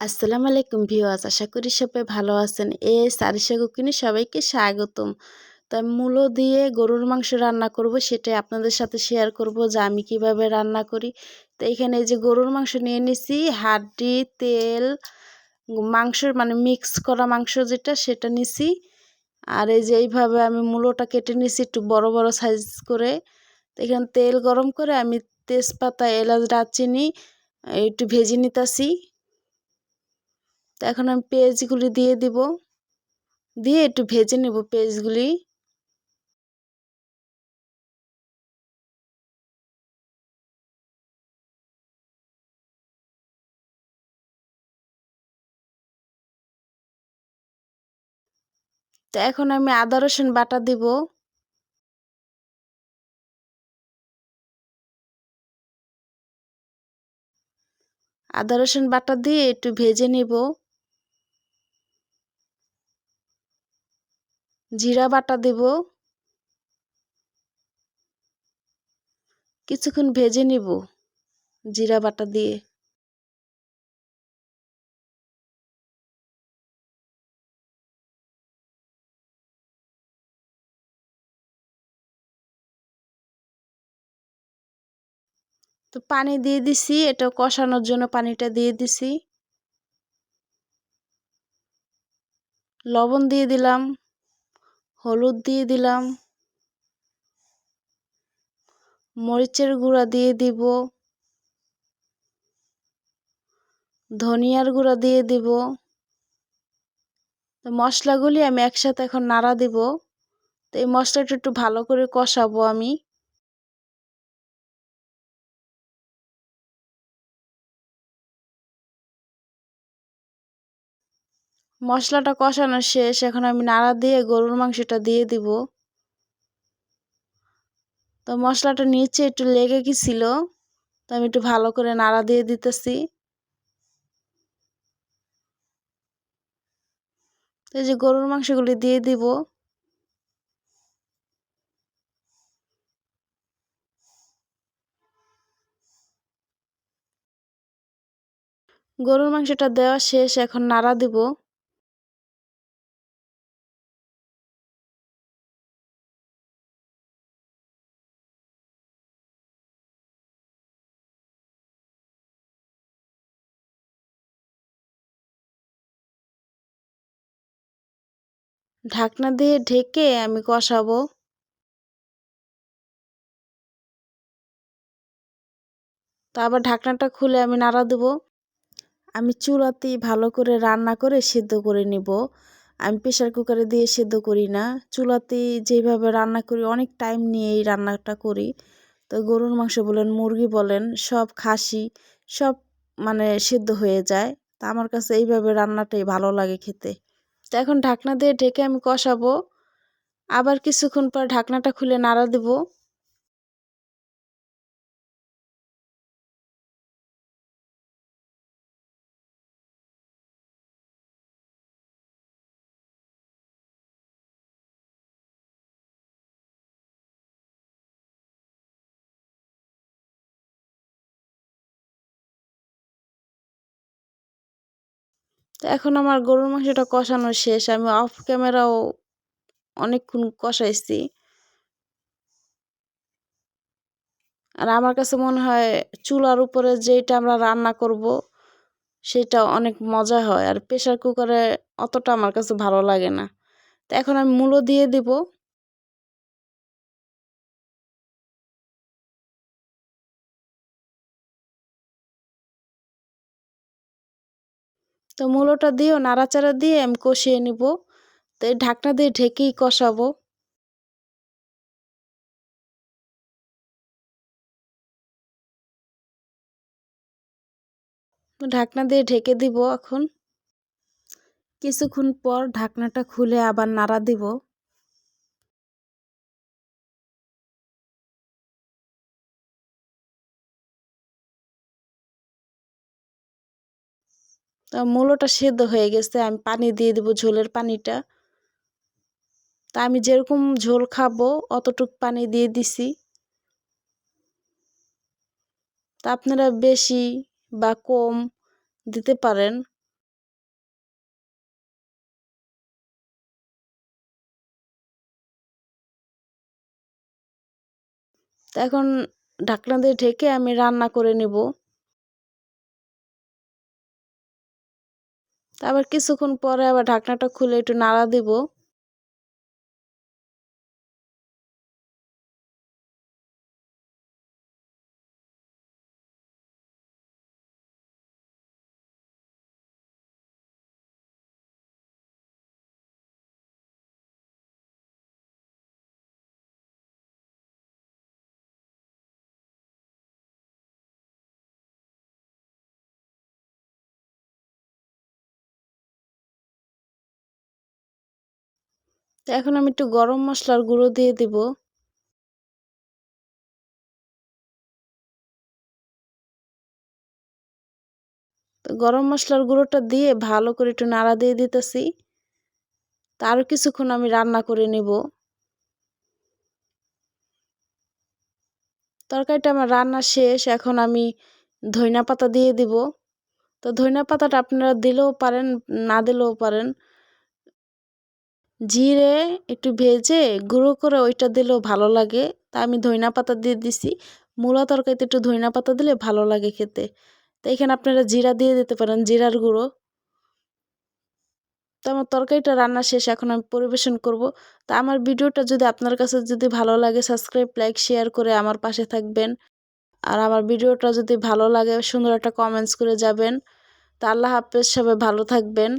আসসালামু আলাইকুম ভিওয়াজ আশা করি সবাই ভালো আছেন। এ সারিসা কুকিনে সবাইকে স্বাগতম। তো আমি মূলো দিয়ে গরুর মাংস রান্না করব, সেটাই আপনাদের সাথে শেয়ার করব যে আমি কীভাবে রান্না করি। তো এখানে এই যে গরুর মাংস নিয়ে নিছি, হাড্ডি, তেল, মাংসর মানে মিক্স করা মাংস যেটা, সেটা নিছি। আর এই যে এইভাবে আমি মূলোটা কেটে নিছি একটু বড় বড় সাইজ করে। তো এখানে তেল গরম করে আমি তেজপাতা, এলাচ, দারচিনি, একটু ভেজে নিতেছি। তো এখন আমি পেঁয়াজগুলি দিয়ে দিব দিয়ে একটু ভেজে নেব পেঁয়াজগুলি তো এখন আমি আদা রসুন বাটা দিব আদা রসুন বাটা দিয়ে একটু ভেজে নিব জিরা বাটা দেব। কিছুক্ষণ ভেজে নিব জিরা বাটা দিয়ে। তো পানি দিয়ে দিছি, এটা কষানোর জন্য পানিটা দিয়ে দিছি। লবণ দিয়ে দিলাম। হলুদ দিয়ে দিলাম। মরিচের গুঁড়া দিয়ে দিব। ধনিয়ার গুঁড়া দিয়ে দিব। তো মশলাগুলি আমি একসাথে এখন নাড়া দিব। তো এই মশলাটা একটু ভালো করে কষাবো আমি। মশলাটা কষানো শেষ, এখন আমি নাড়া দিয়ে গরুর মাংসটা দিয়ে দিব। তো মশলাটা নিচে একটু লেগে গেছিল, তো আমি একটু ভালো করে নাড়া দিয়ে দিতেছি। এই যে গরুর মাংসগুলি দিয়ে দিব। গরুর মাংসটা দেওয়া শেষ, এখন নাড়া দিব। ঢাকনা দিয়ে ঢেকে আমি কষাবো। তারপর ঢাকনাটা খুলে আমি নাড়া দেবো। আমি চুলাতেই ভালো করে রান্না করে সেদ্ধ করে নিব। আমি প্রেশার কুকারে দিয়ে সেদ্ধ করি না। চুলাতেই যেভাবে রান্না করি, অনেক টাইম নিয়ে এই রান্নাটা করি। তো গরুর মাংস বলেন, মুরগি বলেন, সব খাসি, সব মানে সেদ্ধ হয়ে যায়। তা আমার কাছে এইভাবে রান্নাটাই ভালো লাগে খেতে। তো এখন ঢাকনা দিয়ে ঢেকে আমি কষাবো। আবার কিছুক্ষণ পর ঢাকনাটা খুলে নাড়া দেবো। তো এখন আমার গরুর মাংসটা কষানো শেষ। আমি অফ ক্যামেরাও অনেকক্ষণ কষাইছি। আর আমার কাছে মনে হয় চুলার উপরে যেটা আমরা রান্না করব, সেটা অনেক মজা হয়। আর প্রেশার কুকারে অতটা আমার কাছে ভালো লাগে না। তো এখন আমি মূলো দিয়ে দিব। তো মূলোটা দিয়েও নাড়াচাড়া দিয়ে আমি কষিয়ে নিব। তো এই ঢাকনা দিয়ে ঢেকেই কষাবো। ঢাকনা দিয়ে ঢেকে দিব এখন। কিছুক্ষণ পর ঢাকনাটা খুলে আবার নাড়া দিব। তা মূলোটা সেদ্ধ হয়ে গেছে, আমি পানি দিয়ে দেবো ঝোলের পানিটা। তা আমি যেরকম ঝোল খাব অতটুক পানি দিয়ে দিছি। তা আপনারা বেশি বা কম দিতে পারেন। এখন ঢাকনা দিয়ে ঢেকে আমি রান্না করে নেব। তারপর কিছুক্ষণ পরে আবার ঢাকনাটা খুলে একটু নাড়া দিব। তো এখন আমি একটু গরম মশলার গুঁড়ো দিয়ে দিব। তো গরম মশলার গুঁড়োটা দিয়ে ভালো করে একটু নাড়া দিয়ে দিতেছি। তা আরও কিছুক্ষণ আমি রান্না করে নেব। তরকারিটা আমার রান্না শেষ, এখন আমি ধইনা পাতা দিয়ে দিব। তো ধইনা পাতাটা আপনারা দিলেও পারেন, না দিলেও পারেন। জিরে একটু ভেজে গুঁড়ো করে ওইটা দিলেও ভালো লাগে। তা আমি ধইনা পাতা দিয়ে দিছি। মূলা তরকারিতে একটু ধইনা পাতা দিলে ভালো লাগে খেতে। তো এখানে আপনারা জিরা দিয়ে দিতে পারেন, জিরার গুঁড়ো। তো আমার তরকারিটা রান্না শেষ, এখন আমি পরিবেশন করব। তো আমার ভিডিওটা যদি আপনার কাছে যদি ভালো লাগে সাবস্ক্রাইব লাইক শেয়ার করে আমার পাশে থাকবেন। আর আমার ভিডিওটা যদি ভালো লাগে, সুন্দর একটা কমেন্টস করে যাবেন। তা আল্লাহ হাফেজ, সবাই ভালো থাকবেন।